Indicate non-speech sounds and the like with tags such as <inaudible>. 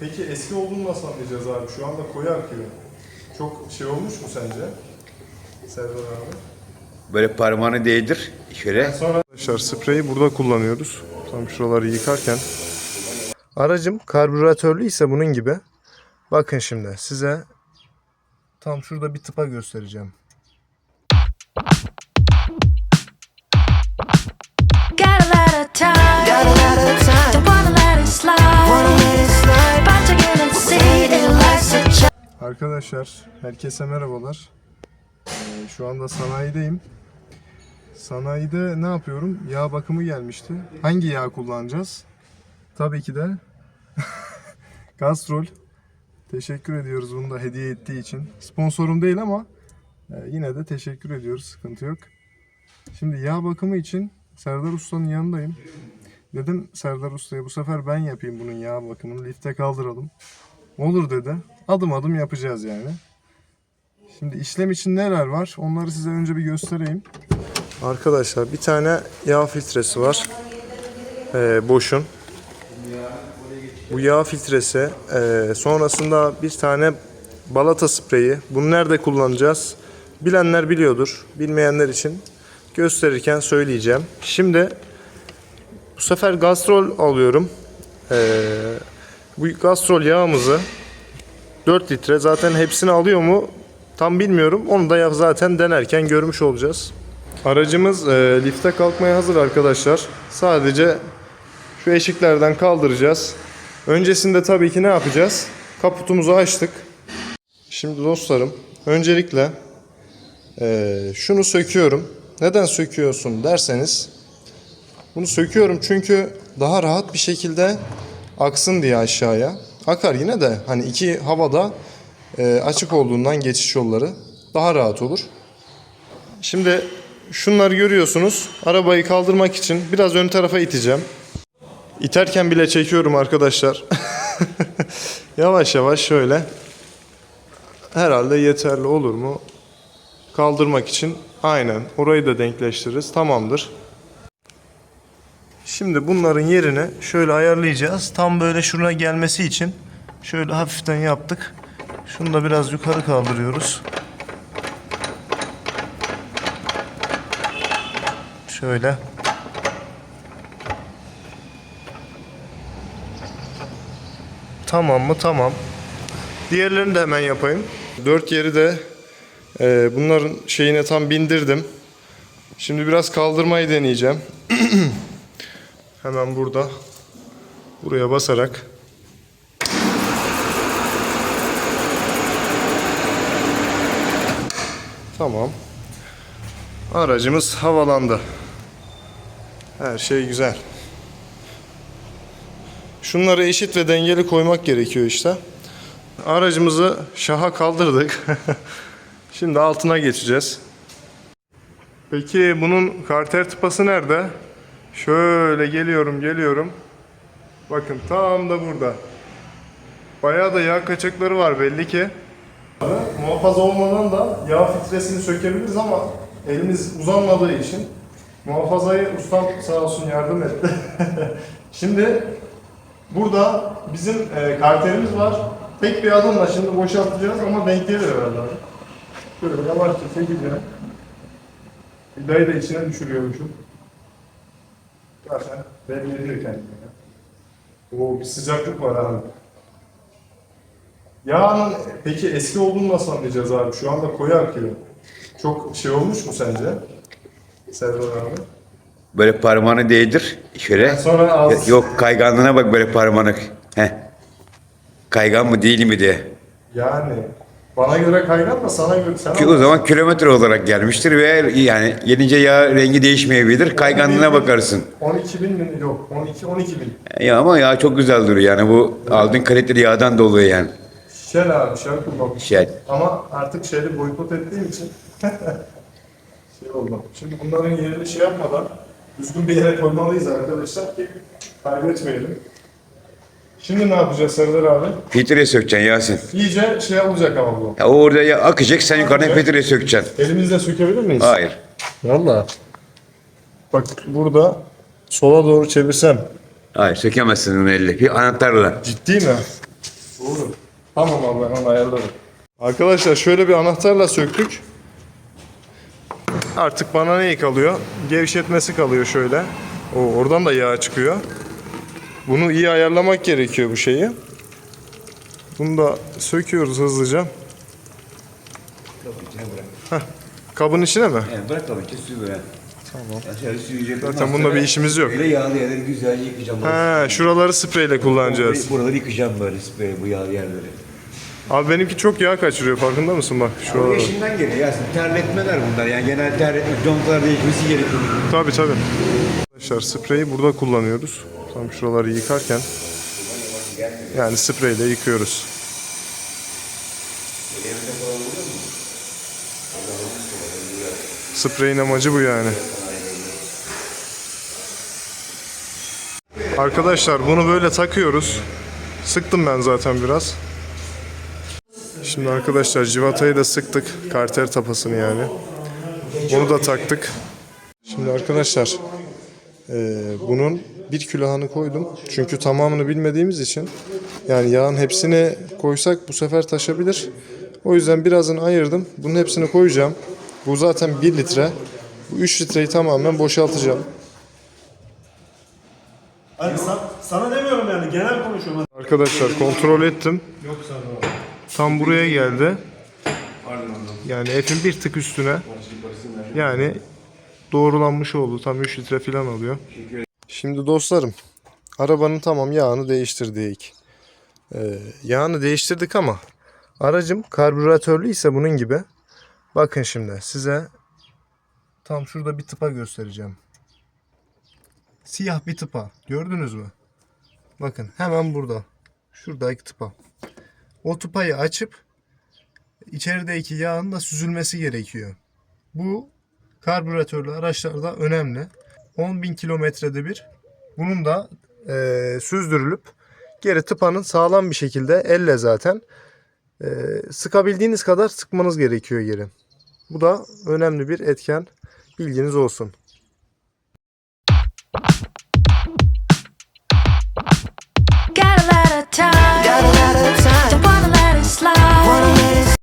Peki eski olduğunu nasıl anlayacağız abi? Şu anda koyu akıyor. Çok şey olmuş mu sence? Serdar abi. Böyle parmağını değdir şöyle. Sonra arkadaşlar spreyi burada kullanıyoruz. Tam şuraları yıkarken. Aracım karbüratörlü ise bunun gibi. Bakın şimdi size tam şurada bir tıpa göstereceğim. Got a lot of time. Got a lot of time. Arkadaşlar herkese merhabalar. Ee, şu anda sanayideyim. Sanayide ne yapıyorum? Yağ bakımı gelmişti. Hangi yağ kullanacağız? Tabii ki de <laughs> Gastrol. Teşekkür ediyoruz bunu da hediye ettiği için. Sponsorum değil ama e, yine de teşekkür ediyoruz. Sıkıntı yok. Şimdi yağ bakımı için Serdar Usta'nın yanındayım. Dedim Serdar Usta'ya bu sefer ben yapayım bunun yağ bakımını. Lifte kaldıralım. Olur dedi. Adım adım yapacağız yani. Şimdi işlem için neler var? Onları size önce bir göstereyim. Arkadaşlar bir tane yağ filtresi var. Ee, boşun. Bu yağ filtresi. ee, sonrasında bir tane balata spreyi. Bunu nerede kullanacağız? Bilenler biliyordur. Bilmeyenler için gösterirken söyleyeceğim. Şimdi bu sefer gastrol alıyorum. Ee, bu gastrol yağımızı 4 litre zaten hepsini alıyor mu tam bilmiyorum. Onu da zaten denerken görmüş olacağız. Aracımız e, lifte kalkmaya hazır arkadaşlar. Sadece şu eşiklerden kaldıracağız. Öncesinde tabii ki ne yapacağız? Kaputumuzu açtık. Şimdi dostlarım öncelikle e, şunu söküyorum. Neden söküyorsun derseniz bunu söküyorum çünkü daha rahat bir şekilde aksın diye aşağıya. Akar yine de hani iki havada e, açık olduğundan geçiş yolları daha rahat olur. Şimdi şunları görüyorsunuz. Arabayı kaldırmak için biraz ön tarafa iteceğim. İterken bile çekiyorum arkadaşlar. <laughs> yavaş yavaş şöyle. Herhalde yeterli olur mu? Kaldırmak için aynen orayı da denkleştiririz. Tamamdır. Şimdi bunların yerini şöyle ayarlayacağız. Tam böyle şuna gelmesi için şöyle hafiften yaptık. Şunu da biraz yukarı kaldırıyoruz. Şöyle. Tamam mı? Tamam. Diğerlerini de hemen yapayım. Dört yeri de e, bunların şeyine tam bindirdim. Şimdi biraz kaldırmayı deneyeceğim. <clears throat> Hemen burada buraya basarak Tamam. Aracımız havalandı. Her şey güzel. Şunları eşit ve dengeli koymak gerekiyor işte. Aracımızı şaha kaldırdık. <laughs> Şimdi altına geçeceğiz. Peki bunun karter tıpası nerede? Şöyle geliyorum geliyorum. Bakın tam da burada. Bayağı da yağ kaçakları var belli ki. Muhafaza olmadan da yağ filtresini sökebiliriz ama elimiz uzanmadığı için muhafazayı ustam sağ olsun yardım etti. <laughs> Şimdi burada bizim e, karterimiz var. Tek bir adımla şimdi boşaltacağız ama denk gelir herhalde. Şöyle yavaşça çekeceğim. Vidayı da içine düşürüyormuşum. Zaten belli ediyor kendini. Oo bir sıcaklık var abi. Yağın peki eski olduğunu nasıl anlayacağız abi? Şu anda koyu akıyor. Çok şey olmuş mu sence? Serdar abi. Böyle parmağını değdir şöyle. Sonra az... Yok kayganlığına bak böyle parmağını. Heh. Kaygan mı değil mi diye. Yani bana göre kaygan da sana göre Ki o zaman kilometre olarak gelmiştir ve yani yenince yağ rengi değişmeyebilir. Kayganlığına bakarsın. 12 bin mi? Yok 12 12 bin. Ya ama yağ çok güzel duruyor yani bu aldığın kaliteli yağdan dolayı yani. Şel abi şel kullanmış. Şey, Ama artık şeyi boykot ettiğim için <laughs> şey oldu. Şimdi bunların yerini şey yapmadan düzgün bir yere koymalıyız arkadaşlar ki kaybetmeyelim. Şimdi ne yapacağız Serdar abi? filtre sökeceksin Yasin. İyice şey olacak ama bu. Ya o orada ya akacak sen yukarıdan filtre sökeceksin. Elimizle sökebilir miyiz? Hayır. Valla. Bak burada sola doğru çevirsem. Hayır sökemezsin onu elle. Bir anahtarla. Ciddi mi? Doğru. Tamam abi ben onu ayarlarım. Arkadaşlar şöyle bir anahtarla söktük. Artık bana neyi kalıyor? Gevşetmesi kalıyor şöyle. O oradan da yağ çıkıyor. Bunu iyi ayarlamak gerekiyor bu şeyi. Bunu da söküyoruz hızlıca. Heh, kabın içine mi? Yani bırak tabii ki suyu böyle. Tamam. Aşağı suyu Zaten bunda bir işimiz yok. Böyle yağlı yerleri güzelce yıkayacağım. He, şuraları spreyle kullanacağız. Buraları yıkayacağım böyle sprey bu yağlı yerleri. Abi benimki çok yağ kaçırıyor farkında mısın bak Bu şuralar. yaşından geliyor ya. Terletmeler bunlar yani genel terletme, contalar değişmesi gerekiyor. Tabii tabii. Arkadaşlar spreyi burada kullanıyoruz. Tam şuraları yıkarken yani spreyle yıkıyoruz. Spreyin amacı bu yani. Arkadaşlar bunu böyle takıyoruz. Sıktım ben zaten biraz. Şimdi arkadaşlar civatayı da sıktık. Karter tapasını yani. Onu da taktık. Şimdi arkadaşlar eee, bunun bir külahını koydum. Çünkü tamamını bilmediğimiz için yani yağın hepsini koysak bu sefer taşabilir. O yüzden birazını ayırdım. Bunun hepsini koyacağım. Bu zaten 1 litre. Bu 3 litreyi tamamen boşaltacağım. Sa- sana demiyorum yani genel konuşuyorum. Arkadaşlar kontrol ettim. Tam buraya geldi. Yani etin bir tık üstüne. Yani doğrulanmış oldu. Tam 3 litre falan alıyor. Şimdi dostlarım arabanın tamam yağını değiştirdik. Ee, yağını değiştirdik ama aracım karbüratörlü ise bunun gibi. Bakın şimdi size tam şurada bir tıpa göstereceğim. Siyah bir tıpa. Gördünüz mü? Bakın hemen burada. Şuradaki tıpa. O tıpayı açıp içerideki yağın da süzülmesi gerekiyor. Bu karbüratörlü araçlarda önemli. 10.000 kilometrede bir bunun da e, süzdürülüp geri tıpanın sağlam bir şekilde elle zaten e, sıkabildiğiniz kadar sıkmanız gerekiyor geri. Bu da önemli bir etken bilginiz olsun. Got a lot time. Got a lot time. Don't wanna let it slide. Wanna